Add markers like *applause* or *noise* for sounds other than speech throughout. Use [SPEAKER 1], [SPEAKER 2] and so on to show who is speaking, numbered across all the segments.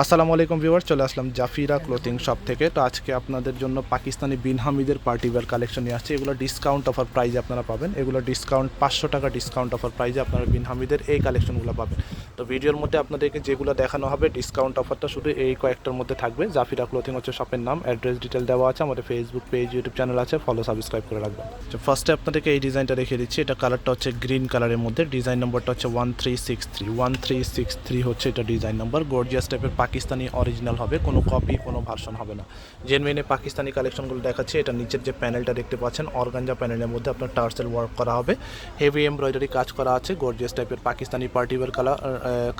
[SPEAKER 1] আসসালামু আলাইকুম ভিউয়ার চলে আসলাম জাফিরা ক্লোথিং শপ থেকে। তো আজকে আপনাদের জন্য পাকিস্তানি বিন হামিদের পার্টিওয়ার কালেকশন নিয়ে আসছে। এগুলো ডিসকাউন্ট অফার প্রাইজে আপনারা পাবেন। এগুলো ডিসকাউন্ট পাঁচশো টাকা ডিসকাউন্ট অফার প্রাইজে আপনারা বিন হামিদের এই কালেকশনগুলো পাবেন। তো ভিডিওর মধ্যে আপনাদেরকে যেগুলো দেখানো হবে ডিসকাউন্ট অফারটা শুধু এই কয়েকটার মধ্যে থাকবে। জাফিরা ক্লোথিং হচ্ছে শপের নাম অ্যাড্রেস ডিটেল দেওয়া আছে, আমাদের ফেসবুক পেজ ইউটিউব চ্যানেল আছে ফলো সাবস্ক্রাইব করে রাখবেন। তো ফার্স্টে আপনাদেরকে এই ডিজাইনটা রেখে দিচ্ছি। এটা কালারটা হচ্ছে গ্রিন কালারের মধ্যে। ডিজাইন নম্বরটা হচ্ছে one three six three one three six three হচ্ছে এটা ডিজাইন নম্বর গর্জিয়াস টাইপের পাকিস্তানি অরিজিনাল হবে, কোনো কপি কোনো ভার্সন হবে না। জেনুইনে পাকিস্তানি কালেকশনগুলো দেখাচ্ছে, এটা নিচের যে প্যানেলটা দেখতে পাচ্ছেন অর্গানজা প্যানেলের মধ্যে আপনার টার্সেল ওয়ার্ক করা হবে। হেভি এমব্রয়ডারি কাজ করা আছে গর্জিয়াস টাইপের পাকিস্তানি পার্টিওয়ার কালার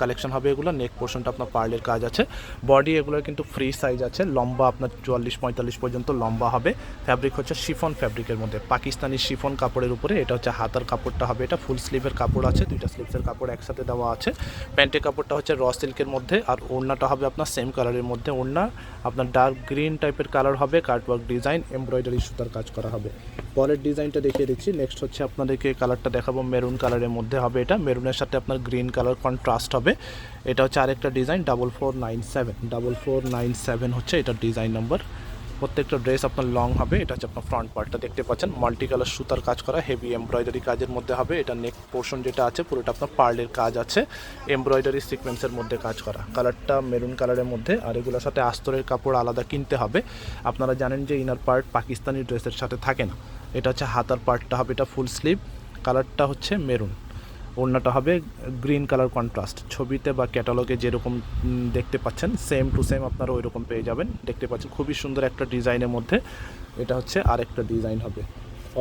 [SPEAKER 1] কালেকশন হবে এগুলো। নেক পোর্শনটা আপনার পার্লের কাজ আছে। বডি এগুলোর কিন্তু ফ্রি সাইজ আছে, লম্বা আপনার চুয়াল্লিশ, পঁয়তাল্লিশ পর্যন্ত লম্বা হবে। ফ্যাব্রিক হচ্ছে শিফন ফ্যাব্রিকের মধ্যে। পাকিস্তানি শিফন কাপড়ের উপরে, এটা হচ্ছে হাতার কাপড়টা হবে। এটা ফুল স্লিভের কাপড় আছে, দুইটা স্লিভসের কাপড় একসাথে দেওয়া আছে। প্যান্টের কাপড়টা হচ্ছে র সিল্কের মধ্যে, আর ওড়নাটা হবে আপনার সেম কালারের মধ্যে ওড়না। আপনার ডার্ক গ্রিন টাইপের কালার হবে কার্টওয়ার্ক ডিজাইন এমব্রয়ডারি সুতার কাজ করা হবে। পরের ডিজাইনটা দেখিয়ে দিচ্ছি। নেক্সট হচ্ছে আপনাদেরকে কালারটা দেখাবো মেরুন কালারের মধ্যে হবে এটা। মেরুনের সাথে আপনার গ্রিন কালার কন্ট্রাস্ট হবে। এটা হচ্ছে আরেকটা design double four nine seven double four nine seven হচ্ছে এটা ডিজাইন নাম্বার প্রত্যেকটা ড্রেস আপনার লং হবে, এটা হচ্ছে আপনার ফ্রন্ট পার্টটা দেখতে পাচ্ছেন। মাল্টি কালার সুতার কাজ করা হেভি এমব্রয়ডারি কাজের মধ্যে হবে। এটা নেক পোর্শন যেটা আছে, পুরোটা আপনার পার্লের কাজ আছে। এমব্রয়ডারি সিকোয়েন্সের মধ্যে কাজ করা। কালারটা মেরুন কালারের মধ্যে, আর এগুলোর সাথে আস্তরের কাপড় আলাদা কিনতে হবে। আপনারা জানেন যে ইনার পার্ট পাকিস্তানি ড্রেসের সাথে থাকে না। এটা হচ্ছে হাতার পার্টটা হবে, এটা ফুল স্লিভ কালারটা হচ্ছে মেরুন ওড়নাটা হবে গ্রিন কালার কন্ট্রাস্ট ছবিতে বা ক্যাটালগে যেরকম দেখতে পাচ্ছেন সেম টু সেম আপনারা ওই রকম পেয়ে যাবেন। দেখতে পাচ্ছেন, খুবই সুন্দর একটা ডিজাইনের মধ্যে এটা হচ্ছে আরেকটা ডিজাইন হবে।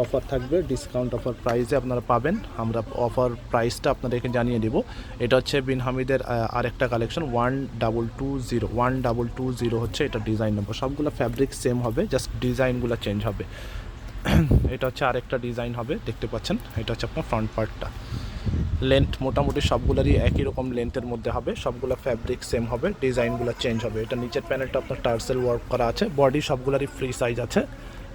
[SPEAKER 1] অফার থাকবে ডিসকাউন্ট অফার প্রাইসে আপনারা পাবেন। আমরা অফার প্রাইসটা আপনাদেরকে জানিয়ে দেবো। এটা হচ্ছে বিন হামিদের আরেকটা collection one double two zero one double two zero হচ্ছে এটা ডিজাইন নম্বর সবগুলো ফ্যাব্রিক সেম হবে জাস্ট ডিজাইনগুলো চেঞ্জ হবে। *clears throat* এটা হচ্ছে আরেকটা ডিজাইন হবে, দেখতে পাচ্ছেন, এটা হচ্ছে আপনার ফ্রন্ট পার্টটা লেন্থ মোটামুটি সবগুলোরই একই রকম লেন্থের মধ্যে হবে। সবগুলো ফ্যাব্রিক সেম হবে ডিজাইনগুলো চেঞ্জ হবে। এটা নিচের প্যানেলটা আপনার টার্সেল ওয়ার্ক করা আছে। বডি সবগুলোরই ফ্রি সাইজ আছে।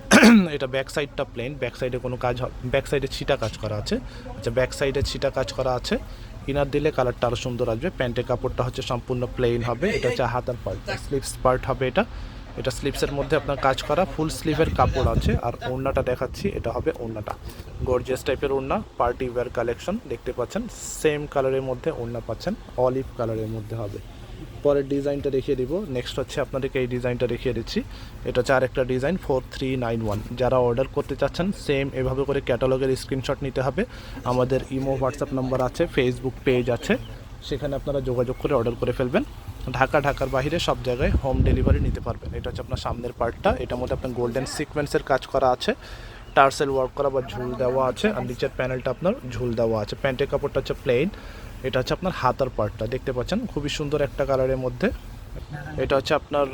[SPEAKER 1] *clears throat* এটা ব্যাক সাইডটা প্লেন ব্যাক সাইডে কোনো কাজ ব্যাক সাইডে ছিটা কাজ করা আছে। আচ্ছা ব্যাক সাইডে ছিটা কাজ করা আছে। ইনার দিলে কালারটা আরও সুন্দর আসবে। প্যান্টের কাপড়টা হচ্ছে সম্পূর্ণ প্লেন হবে। এটা হচ্ছে হাতার পার্ট স্লিভস পার্ট হবে এটা। এটা স্লিপসের মধ্যে আপনার কাজ করা ফুল স্লিভের কাপড় আছে। আর ওড়নাটা দেখাচ্ছি, এটা হবে ওড়নাটা। গর্জিয়াস টাইপের ওড়না পার্টি ওয়্যার কালেকশন দেখতে পাচ্ছেন? সেম কালারের মধ্যে ওড়না পাচ্ছেন অলিভ কালারের মধ্যে হবে। পরের ডিজাইনটা দেখিয়ে দিব। নেক্সট হচ্ছে আপনাদেরকে এই ডিজাইনটা দেখিয়ে দিচ্ছি। এটা হচ্ছে আরেকটা design four three nine one যারা অর্ডার করতে চাচ্ছেন সেম এভাবে করে ক্যাটালগের স্ক্রিনশট নিতে হবে। আমাদের ইমো হোয়াটসঅ্যাপ নাম্বার আছে ফেসবুক পেজ আছে। সেখানে আপনারা যোগাযোগ করে অর্ডার করে ফেলবেন। ঢাকা, ঢাকার বাইরে সব জায়গায় হোম ডেলিভারি নিতে পারবেন। এটা হচ্ছে আপনার সামনের পার্টটা এটার মধ্যে আপনার গোল্ডেন সিকোয়েন্সের কাজ করা আছে। টার্সেল ওয়ার্ক করা বা ঝুল দেওয়া আছে আর নিচের প্যানেলটা আপনার ঝুল দেওয়া আছে। প্যান্টের কাপড়টা হচ্ছে প্লেন এটা হচ্ছে আপনার হাতার পার্টটা দেখতে পাচ্ছেন? খুবই সুন্দর একটা কালারের মধ্যে। এটা হচ্ছে আপনার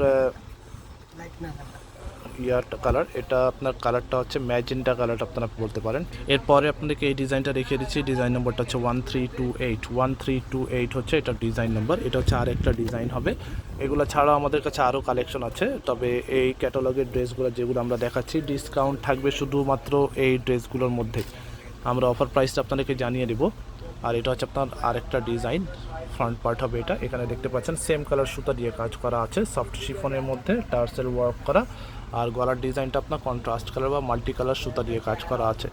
[SPEAKER 1] ইয়ার কালার, এটা আপনার কালারটা হচ্ছে ম্যাজেন্টা কালার আপনারা বলতে পারেন। এরপরে আপনাদেরকে এই ডিজাইনটা দেখিয়ে দিচ্ছি, ডিজাইন নম্বরটা হচ্ছে one three two eight one three two eight হচ্ছে এটা ডিজাইন নম্বর, এটা হচ্ছে আরেকটা ডিজাইন হবে। এগুলো ছাড়াও আমাদের কাছে আরও কালেকশন আছে, তবে এই ক্যাটালগের ড্রেসগুলো যেগুলো আমরা দেখাচ্ছি ডিসকাউন্ট থাকবে শুধুমাত্র এই ড্রেসগুলোর মধ্যে। আমরা অফার প্রাইসটা আপনাদেরকে জানিয়ে দেবো। আর এটা হচ্ছে আপনার আরেকটা ডিজাইন ফ্রন্ট পার্ট হবে এটা। এখানে দেখতে পাচ্ছেন সেম কালার সুতা দিয়ে কাজ করা আছে সফট শিফনের মধ্যে, টার্সেল ওয়ার্ক করা। আর গলার ডিজাইনটা আপনার কন্ট্রাস্ট কালার বা মাল্টি কালার সুতা দিয়ে কাজ করা আছে।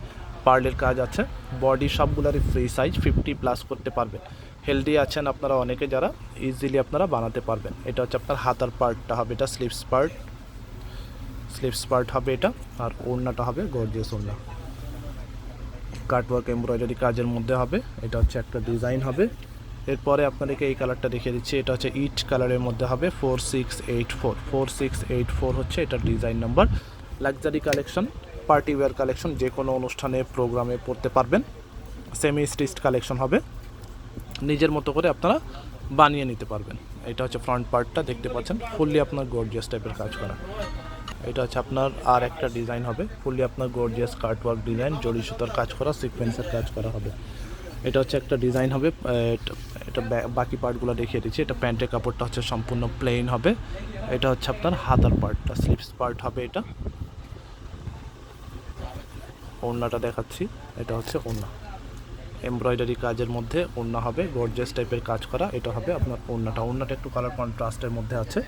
[SPEAKER 1] পার্লের কাজ আছে। বডি সবগুলোরই ফ্রি সাইজ ফিফটি প্লাস করতে পারবেন। হেলদি আছেন আপনারা অনেকে যারা ইজিলি আপনারা বানাতে পারবেন। এটা হচ্ছে আপনার হাতার পার্টটা হবে, এটা স্লিভস পার্ট স্লিভস পার্ট হবে এটা, আর ওড়নাটা হবে গর্জিয়াস ওড়না। কাটওয়ার্ক এমব্রয়ডারি কাজের মধ্যে হবে, এটা হচ্ছে একটা ডিজাইন হবে। এরপরে আপনাদেরকে এই কালারটা দেখিয়ে দিচ্ছি। এটা হচ্ছে ইট কালারের মধ্যে হবে four six eight four four six eight four হচ্ছে এটার design number luxury collection party wear collection যে কোনো অনুষ্ঠানে প্রোগ্রামে পড়তে পারবেন। সেমি স্টিচড কালেকশন হবে। নিজের মতো করে আপনারা বানিয়ে নিতে পারবেন। এটা হচ্ছে ফ্রন্ট পার্টটা দেখতে পাচ্ছেন। ফুললি আপনার গর্জিয়াস টাইপের কাজ করা। এটা হচ্ছে আপনার আর একটা ডিজাইন হবে। ফুললি আপনার গর্জিয়াস কার্টওয়ার্ক ডিজাইন জড়ি সুতার কাজ করা সিকোয়েন্সের কাজ করা হবে। এটা হচ্ছে একটা ডিজাইন হবে, এটা- বাকি পার্টগুলো দেখিয়ে দিচ্ছি। এটা প্যান্টের কাপড়টা হচ্ছে সম্পূর্ণ প্লেন হবে। এটা হচ্ছে আপনার হাতার পার্টটা স্লিপস পার্ট হবে এটা। ওড়নাটা দেখাচ্ছি, এটা হচ্ছে ওড়না। এমব্রয়ডারি কাজের মধ্যে ওড়না হবে গর্জেস টাইপের কাজ করা। এটা হবে আপনার ওড়নাটা। ওড়নাটা একটু কালার কন্ট্রাস্টের মধ্যে আছে।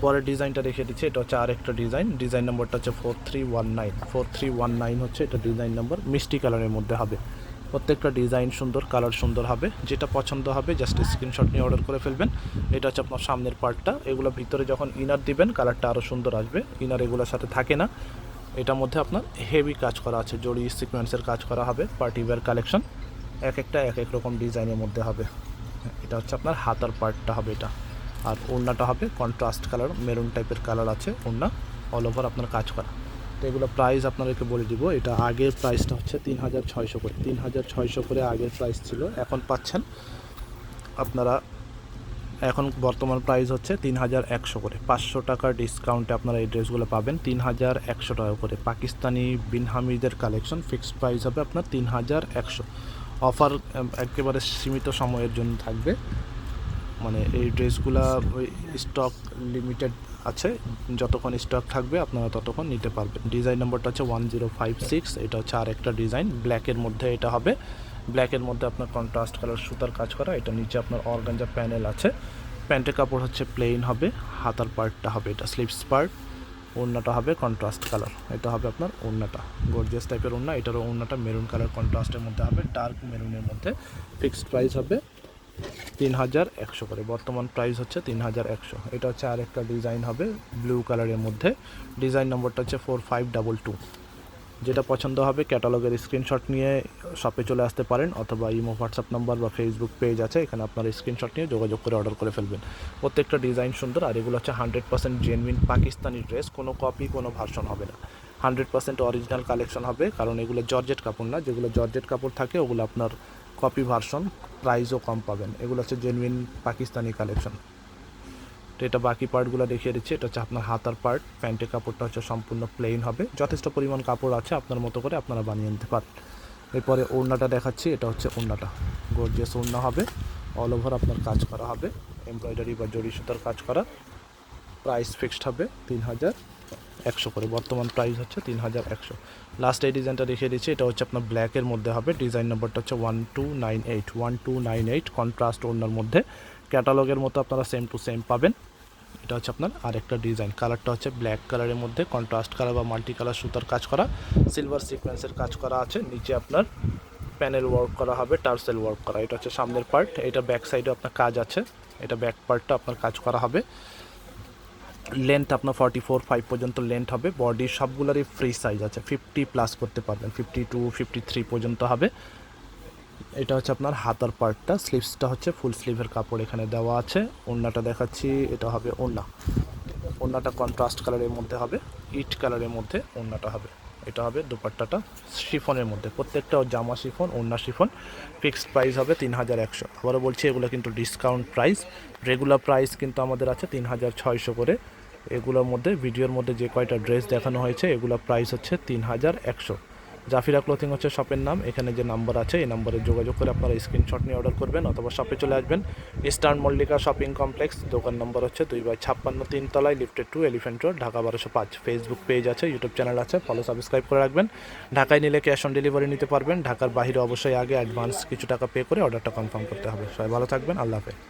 [SPEAKER 1] পরের ডিজাইনটা রেখে দিচ্ছি, এটা হচ্ছে আরেকটা ডিজাইন ডিজাইন নম্বরটা হচ্ছে four three one nine four three one nine হচ্ছে এটা ডিজাইন নম্বর মিষ্টি কালারের মধ্যে হবে। প্রত্যেকটা ডিজাইন সুন্দর, কালার সুন্দর হবে। যেটা পছন্দ হবে জাস্ট স্ক্রিনশট নিয়ে অর্ডার করে ফেলবেন। এটা হচ্ছে আপনার সামনের পার্টটা এগুলো ভিতরে যখন ইনার দিবেন, কালারটা আরও সুন্দর আসবে। ইনার এগুলোর সাথে থাকে না। এটার মধ্যে আপনার হেভি কাজ করা আছে, জড়ি সিকোয়েন্সের কাজ করা হবে পার্টি ওয়্যার কালেকশন এক একটা, এক এক রকম ডিজাইনের মধ্যে হবে। এটা হচ্ছে আপনার হাতার পার্টটা হবে এটা। আর ওড়নাটা হবে কন্ট্রাস্ট কালার মেরুন টাইপের কালার আছে ওড়না। অল ওভার আপনার কাজ করা। তো এগুলো প্রাইস আপনাদেরকে বলে দিব। এটা আগের প্রাইসটা হচ্ছে তিন হাজার ছয়শো করে। তিন হাজার ছয়শো করে আগের প্রাইস ছিল। এখন পাচ্ছেন আপনারা এখন বর্তমান প্রাইস হচ্ছে তিন হাজার একশো করে। পাঁচশো টাকার ডিসকাউন্টে আপনারা এই ড্রেসগুলো পাবেন। তিন হাজার একশো টাকা করে। পাকিস্তানি বিনহামিদের কালেকশন ফিক্সড প্রাইস হবে আপনার তিন হাজার একশো অফার একেবারে সীমিত সময়ের জন্য থাকবে। মানে এই ড্রেসগুলা ওই স্টক লিমিটেড আছে। যতক্ষণ স্টক থাকবে, আপনারা ততক্ষণ নিতে পারবেন। ডিজাইন নম্বরটা হচ্ছে ওয়ান জিরো ফাইভ সিক্স এটা হচ্ছে আর একটা ডিজাইন ব্ল্যাকের মধ্যে এটা হবে। ব্ল্যাকের মধ্যে আপনার কন্ট্রাস্ট কালার সুতার কাজ করা। এটা নিচে আপনার অর্গানজা প্যানেল আছে। প্যান্টের কাপড় হচ্ছে প্লেন হবে। হাতার পার্টটা হবে এটা স্লিপস পার্ট ওড়নাটা হবে কন্ট্রাস্ট কালার এটা হবে আপনার ওড়নাটা। গর্জিয়াস টাইপের ওড়না। এটারও ওড়নাটা মেরুন কালার কন্ট্রাস্টের মধ্যে হবে। ডার্ক মেরুনের মধ্যে। ফিক্সড প্রাইস হবে। তিন হাজার একশো করে। বর্তমান প্রাইস হচ্ছে তিন হাজার একশো। এটা হচ্ছে আরেকটা ডিজাইন হবে ব্লু কালারের মধ্যে। ডিজাইন নম্বরটা হচ্ছে ফোর ফাইভ ডাবল টু যেটা পছন্দ হবে ক্যাটালগের স্ক্রিনশট নিয়ে শপে চলে আসতে পারেন অথবা ইমো হোয়াটসঅ্যাপ নাম্বার বা ফেসবুক পেজ আছে, এখানে আপনার স্ক্রিনশট নিয়ে যোগাযোগ করে অর্ডার করে ফেলবেন। প্রত্যেকটা ডিজাইন সুন্দর আর এগুলো হচ্ছে hundred percent genuine Pakistani dress কোনো কপি কোনো ভার্সন হবে না। হান্ড্রেড পার্সেন্ট অরিজিনাল কালেকশন হবে, কারণ এগুলো জর্জেট কাপড় না। যেগুলো জর্জেট কাপড় থাকে, ওগুলো আপনার কপি ভার্সন প্রাইসও কম পাবেন। এগুলো হচ্ছে জেনুইন পাকিস্তানি কালেকশন তো এটা বাকি পার্টগুলো দেখিয়ে দিচ্ছি। এটা হচ্ছে আপনার হাতার পার্ট প্যান্টের কাপড়টা হচ্ছে সম্পূর্ণ প্লেন হবে। যথেষ্ট পরিমাণ কাপড় আছে আপনার মতো করে আপনারা বানিয়ে নিতে পারেন এরপরে ওড়নাটা দেখাচ্ছি, এটা হচ্ছে ওড়নাটা। গর্জিয়াস ওড়না হবে। অল ওভার আপনার কাজ করা হবে। এমব্রয়ডারি বা জড়ি সুতার কাজ করা। প্রাইস ফিক্সড হবে তিন হাজার। একশো করে। বর্তমান প্রাইস হচ্ছে তিন হাজার একশো। লাস্ট এই ডিজাইনটা দেখিয়ে দিচ্ছি, এটা হচ্ছে আপনার ব্ল্যাকের মধ্যে হবে। ডিজাইন নম্বরটা হচ্ছে one two nine eight one two nine eight contrast ওড়নার মধ্যে। ক্যাটালগের মতো আপনারা সেম টু সেম পাবেন। এটা হচ্ছে আপনার আরেকটা ডিজাইন কালারটা হচ্ছে ব্ল্যাক কালারের মধ্যে। কন্ট্রাস্ট কালার বা মাল্টি কালার সুতার কাজ করা। সিলভার সিকোয়েন্সের কাজ করা আছে। নিচে আপনার প্যানেল ওয়ার্ক করা হবে, টার্সেল ওয়ার্ক করা। এটা হচ্ছে সামনের পার্ট এটা ব্যাক সাইডে আপনার কাজ আছে। এটা ব্যাক পার্টটা আপনার কাজ করা হবে। লেন্থ আপনার ফর্টি ফোর ফাইভ পর্যন্ত লেন্থ হবে। বডি সবগুলোরই ফ্রি সাইজ আছে। ফিফটি প্লাস করতে পারবেন। ফিফটি টু ফিফটি থ্রি পর্যন্ত হবে। এটা হচ্ছে আপনার হাতার পার্টটা। স্লিভসটা হচ্ছে ফুল স্লিভের কাপড় এখানে দেওয়া আছে। ওড়নাটা দেখাচ্ছি। এটা হবে ওড়না। ওড়নাটা কন্ট্রাস্ট কালারের মধ্যে হবে। ইট কালারের মধ্যে ওড়নাটা হবে। এটা হবে দুপাট্টাটা। শিফনের মধ্যে। প্রত্যেকটা জামা শিফন, ওড়না শিফন। ফিক্সড প্রাইস হবে তিন হাজার একশো। আবারও বলছি, এগুলো কিন্তু ডিসকাউন্ট প্রাইস রেগুলার প্রাইস কিন্তু আমাদের আছে তিন হাজার ছয়শো করে। এগুলোর মধ্যে, ভিডিওর মধ্যে যে কয়টা ড্রেস দেখানো হয়েছে এগুলো প্রাইস হচ্ছে তিন হাজার একশো। জাফিরা ক্লোথিং হচ্ছে শপের নাম, এখানে যে নাম্বার আছে, এই নাম্বারে যোগাযোগ করে আপনারা স্ক্রিনশট নিয়ে অর্ডার করবেন অথবা শপে চলে আসবেন। ইস্টার্ন মল্লিকা শপিং কমপ্লেক্স দোকান নম্বর হচ্ছে দুই বাই ছাপ্পান্ন তিনতলায় lifted two elephant road Dhaka বারোশো পাঁচ। ফেসবুক পেজ আছে ইউটিউব চ্যানেল আছে ফলো সাবস্ক্রাইব করে রাখবেন। ঢাকায় নিলে ক্যাশ অন ডেলিভারি নিতে পারবেন। ঢাকার বাইরে অবশ্যই আগে অ্যাডভান্স কিছু টাকা পে করে অর্ডারটা কনফার্ম করতে হবে। সবাই ভালো থাকবেন, আল্লাহ হাফেজ।